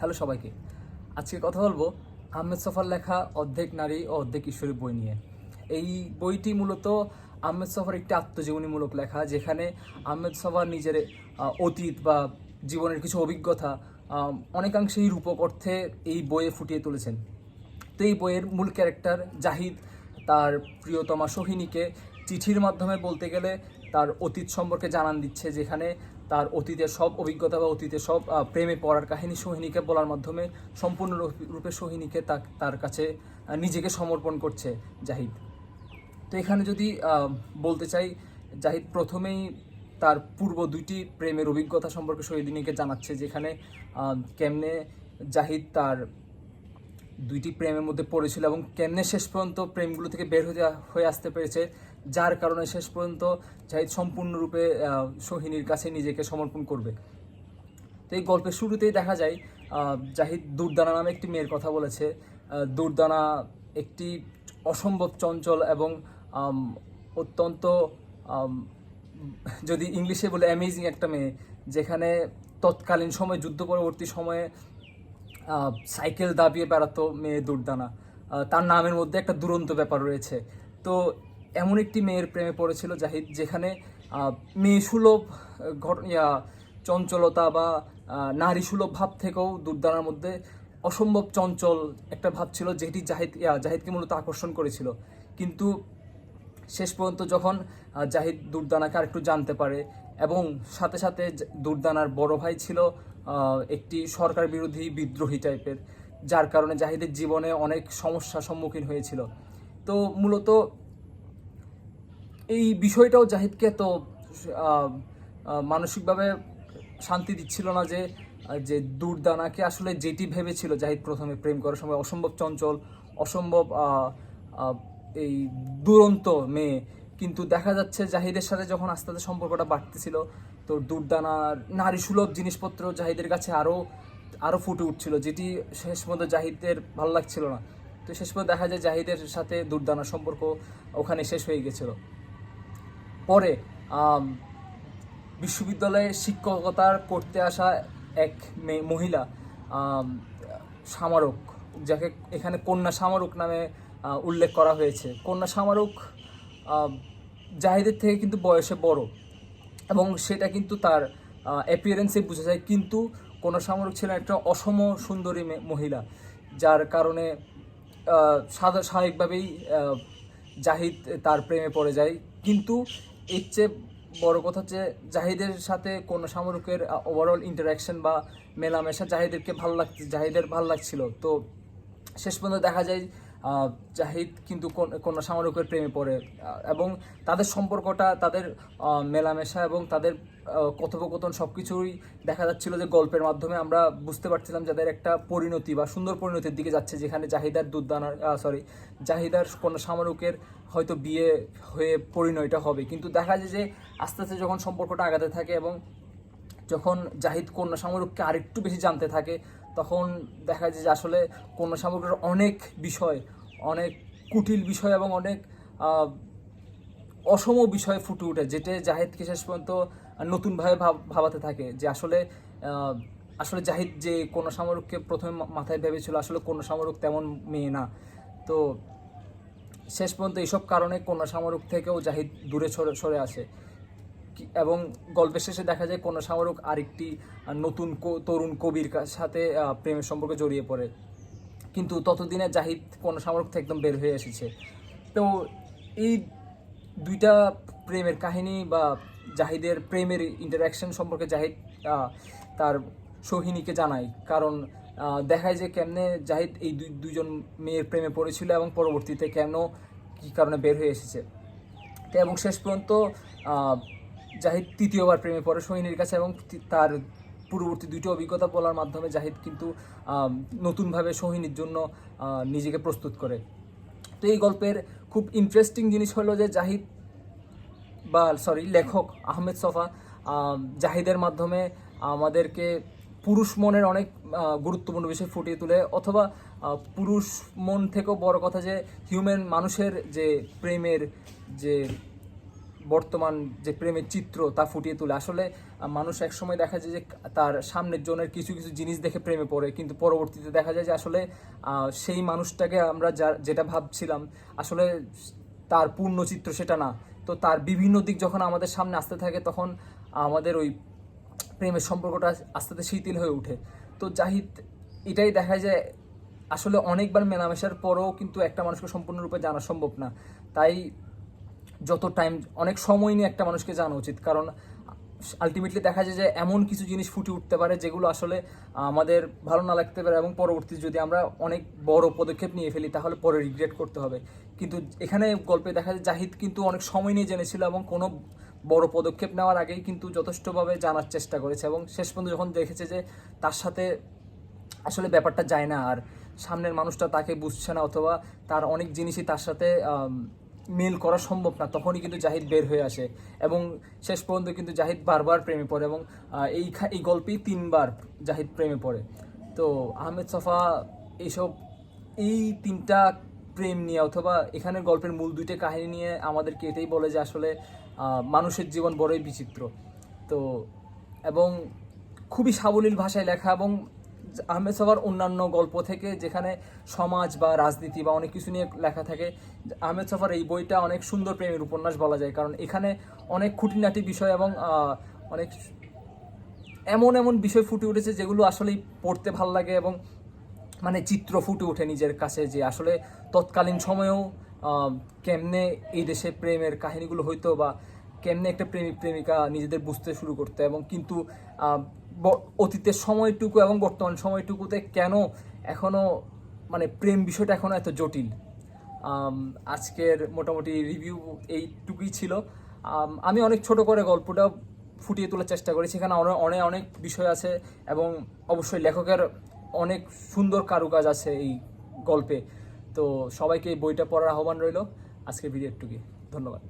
Hello সবাইকে। আজকে কথা বলব আহমেদ সফার লেখা অর্ধেক নারী ও অর্ধেক ঈশ্বরী বই নিয়ে। এই বইটি মূলত আহমেদ সফার একটি আত্মজীবনীমূলক লেখা যেখানে আহমেদ সফার নিজের অতীত বা জীবনের কিছু অভিজ্ঞতা অনেকাংশেই রূপক অর্থে এই বইয়ে ফুটিয়ে তুলেছেন। তো এই বইয়ের মূল ক্যারেক্টার জাহিদ, তার প্রিয়তমা সোহিনীকে চিঠির মাধ্যমে বলতে গেলে তার অতীত সম্পর্কে জানান দিচ্ছে, যেখানে তার অতীতের সব অভিজ্ঞতা বা অতীতের সব প্রেমে পড়ার কাহিনী সোহিনীকে বলার মাধ্যমে সম্পূর্ণ রূপ- সোহিনীকে তার কাছে নিজেকে সমর্পণ করছে জাহিদ। তো এখানে যদি বলতে চাই, জাহিদ প্রথমেই তার পূর্ব দুইটি প্রেমের অভিজ্ঞতা সম্পর্কে শহীদিনীকে জানাচ্ছে, যেখানে কেমনে জাহিদ তার দুইটি প্রেমের মধ্যে পড়েছিল এবং কেমনে শেষ পর্যন্ত প্রেমগুলো থেকে বের হয়ে আসতে পেরেছে যার কারণে শেষ পর্যন্ত জাহিদ সম্পূর্ণরূপে সোহিনীর কাছে নিজেকে সমর্পণ করবে। তো এই গল্পের শুরুতেই দেখা যায় জাহিদ দুর্দানা নামে একটি মেয়ের কথা বলেছে। দুর্দানা একটি অসম্ভব চঞ্চল এবং অত্যন্ত যদি ইংলিশে বলে অ্যামেজিং একটা মেয়ে, যেখানে তৎকালীন সময়, যুদ্ধ পরবর্তী সময়ে সাইকেল দাবিয়ে বেড়াতো মেয়ে দুর্দানা। তার নামের মধ্যে একটা দুরন্ত ব্যাপার রয়েছে। তো এমন একটি মেয়ের প্রেমে পড়েছিল জাহিদ, যেখানে মেয়ে সুলভ ঘট- চঞ্চলতা বা নারী সুলভ ভাব থেকেও দুর্দানার মধ্যে অসম্ভব চঞ্চল একটা ভাব ছিল যেটি জাহিদ জাহিদকে মূলত আকর্ষণ করেছিল। কিন্তু শেষ পর্যন্ত যখন জাহিদ দুর্দানাকে আরেকটু জানতে পারে এবং সাথে সাথে দুর্দানার বড় ভাই ছিল একটি সরকার বিরোধী বিদ্রোহী টাইপের, যার কারণে জাহিদের জীবনে অনেক সমস্যার সম্মুখীন হয়েছিল। তো মূলত এই বিষয়টাও জাহিদকে এত মানসিকভাবে শান্তি দিচ্ছিল না যে যে দুর্দানাকে আসলে যেটি ভেবেছিল জাহিদ প্রথমে প্রেম করার সময় অসম্ভব চঞ্চল, অসম্ভব এই দুরন্ত মেয়ে। কিন্তু দেখা যাচ্ছে জাহিদের সাথে যখন আস্তে আস্তে সম্পর্কটা বাড়তেছিল, তো দুর্দানার নারী সুলভ জিনিসপত্র জাহিদের কাছে আরও আরও ফুটে উঠছিল, যেটি শেষ পর্যন্ত জাহিদের ভালো লাগছিল না। তো শেষ পর্যন্ত দেখা যায় জাহিদের সাথে দুর্দানার সম্পর্ক ওখানে শেষ হয়ে গেছিল। পরে বিশ্ববিদ্যালয়ে শিক্ষকতার করতে আসা এক মেয়ে, মহিলা সামারক, যাকে এখানে কন্যা সামারক নামে উল্লেখ করা হয়েছে। কন্যা সামারক জাহিদের থেকে কিন্তু বয়সে বড় এবং সেটা কিন্তু তার অ্যাপিয়ারেন্সে বোঝা যায়। কিন্তু কন্যা সামরিক ছিলেন একটা অসম সুন্দরী মহিলা, যার কারণে স্বাভাবিকভাবেই জাহিদ তার প্রেমে পড়ে যায়। কিন্তু এর চেয়ে বড় কথা হচ্ছে জাহিদের সাথে কোনো সামরিকের ওভারঅল ইন্টারাকশন বা মেলামেশা জাহিদেরকে ভালো লাগছে জাহিদের ভালো লাগছিল। তো শেষ পর্যন্ত দেখা যায় জাহিদ কিন্তু কোন- কোনো সামরিকের প্রেমে পড়ে। এবং তাদের সম্পর্কটা, তাদের মেলামেশা এবং তাদের কথোপকথন সব কিছুই দেখা যাচ্ছিল যে গল্পের মাধ্যমে। আমরা বুঝতে পারছিলাম যাদের একটা পরিণতি বা সুন্দর পরিণতির দিকে যাচ্ছে, যেখানে জাহিদার দুর্দানার সরি জাহিদার কন্যা সামরিকের হয়তো বিয়ে হয়ে পরিণয়টা হবে। কিন্তু দেখা যায় যে আস্তে আস্তে যখন সম্পর্কটা আগাতে থাকে এবং যখন জাহিদ কন্যা সামরিককে আরেকটু বেশি জানতে থাকে তখন দেখা যায় যে আসলে কন্যা সামরিকের অনেক বিষয়, অনেক কুটিল বিষয় এবং অনেক অসম বিষয় ফুটে ওঠে, যেটা জাহিদকে শেষ পর্যন্ত নতুনভাবে ভাব- ভাবাতে থাকে যে আসলে আসলে জাহিদ যে কোনো সামরিককে প্রথমে মাথায় ভেবেছিল আসলে কোনো সামরিক তেমন মেয়ে না। তো শেষ পর্যন্ত এইসব কারণে কন্যা সামরিক থেকেও জাহিদ দূরে সরে সরে আসে। এবং গল্পের শেষে দেখা যায় কন্যা সামরিক আরেকটি নতুন তরুণ কবির সাথে প্রেমের সম্পর্কে জড়িয়ে পড়ে। কিন্তু ততদিনে জাহিদ কন্যা সামরিক থেকে একদম বের হয়ে এসেছে। তো এই দুইটা প্রেমের কাহিনী বা জাহিদের প্রেমের ইন্টারাকশন সম্পর্কে জাহিদ তার সোহিনীকে জানায়। কারণ দেখায় যে কেমনে জাহিদ এই দুই, দুইজন মেয়ের প্রেমে পড়েছিল এবং পরবর্তীতে কেন কী কারণে বের হয়ে এসেছে। এবং শেষ পর্যন্ত জাহিদ তৃতীয়বার প্রেমে পড়ে সোহিনীর কাছে এবং তার পূর্ববর্তী দুইটি অভিজ্ঞতা বলার মাধ্যমে জাহিদ কিন্তু নতুনভাবে সোহিনীর জন্য নিজেকে প্রস্তুত করে। তো এই গল্পের খুব ইন্টারেস্টিং জিনিস হলো যে জাহিদ বা সরি লেখক আহমেদ সফা জাহিদের মাধ্যমে আমাদেরকে পুরুষ মনের অনেক গুরুত্বপূর্ণ বিষয় ফুটিয়ে তোলে অথবা পুরুষ মন থেকেও বড় কথা যে হিউম্যান মানুষের যে প্রেমের যে বর্তমান যে প্রেমের চিত্র তা ফুটিয়ে তোলে। আসলে মানুষ একসময় দেখা যায় যে তার সামনের জনের কিছু কিছু জিনিস দেখে প্রেমে পড়ে, কিন্তু পরবর্তীতে দেখা যায় যে আসলে সেই মানুষটাকে আমরা যা, যেটা ভাবছিলাম, আসলে তার পূর্ণ চিত্র সেটা না। তো তার বিভিন্ন দিক যখন আমাদের সামনে আসতে থাকে, তখন আমাদের ওই প্রেমের সম্পর্কটা আস্তে আস্তে শিথিল হয়ে ওঠে। তো জাহিদ, এটাই দেখা যায়, আসলে অনেকবার মেলামেশার পরেও কিন্তু একটা মানুষকে সম্পূর্ণরূপে জানা সম্ভব না। তাই যত টাইম অনেক সময় নিয়ে একটা মানুষকে জানা উচিত। কারণ আলটিমেটলি দেখা যায় যে এমন কিছু জিনিস ফুটে উঠতে পারে যেগুলো আসলে আমাদের ভালো না লাগতে পারে এবং পরবর্তী যদি আমরা অনেক বড় পদক্ষেপ নিয়ে ফেলি, তাহলে পরে রিগ্রেট করতে হবে। কিন্তু এখানে গল্পে দেখা যায় জাহিদ কিন্তু অনেক সময় নিয়ে জেনেছিল এবং কোনো বড় পদক্ষেপ নেওয়ার আগেই কিন্তু যথেষ্টভাবে জানার চেষ্টা করেছে এবং শেষ পর্যন্ত যখন দেখেছে যে তার সাথে আসলে ব্যাপারটা যায় না আর সামনের মানুষটা তাকে বুঝছে না অথবা তার অনেক জিনিসই তার সাথে মেল করা সম্ভব না, তখনই কিন্তু জাহিদ বের হয়ে আসে এবং শেষ পর্যন্ত কিন্তু জাহিদ বারবার প্রেমে পড়ে এবং এই এই গল্পেই তিনবার জাহিদ প্রেমে পড়ে। তো আহমেদ সফা এইসব এই তিনটা প্রেম নিয়ে অথবা এখানের গল্পের মূল দুইটা কাহিনী নিয়ে আমাদেরকে এটাই বলে যে আসলে মানুষের জীবন বড়ই বিচিত্র। তো, এবং খুবই সাবলীল ভাষায় লেখা এবং আহমেদ সফার অন্যান্য গল্প থেকে যেখানে সমাজ বা রাজনীতি বা অনেক কিছু নিয়ে লেখা থাকে, আহমেদ সফার এই বইটা অনেক সুন্দর প্রেমের উপন্যাস বলা যায়। কারণ এখানে অনেক খুঁটিনাটি বিষয় এবং অনেক এমন এমন বিষয় ফুটে উঠেছে যেগুলো আসলেই পড়তে ভালো লাগে এবং মানে চিত্র ফুটে ওঠে নিজের কাছে যে আসলে তৎকালীন সময়েও কেমনে এই দেশে প্রেমের কাহিনীগুলো হইতো বা কেমনে একটা প্রেমিক প্রেমিকা নিজেদের বুঝতে শুরু করতে এবং কিন্তু অতীতের সময়টুকু এবং বর্তমান সময়টুকুতে কেন এখনও মানে প্রেম বিষয়টা এখনও এত জটিল? আজকের মোটামুটি রিভিউ এইটুকুই ছিল। আমি অনেক ছোট করে গল্পটা ফুটিয়ে তোলার চেষ্টা করি সেখানে অনেক অনেক বিষয় আছে এবং অবশ্যই লেখকের অনেক সুন্দর কারুকাজ আছে এই গল্পে। তো সবাইকে এই বইটা পড়ার আহ্বান রইল। আজকের ভিডিও একটুকুই ধন্যবাদ।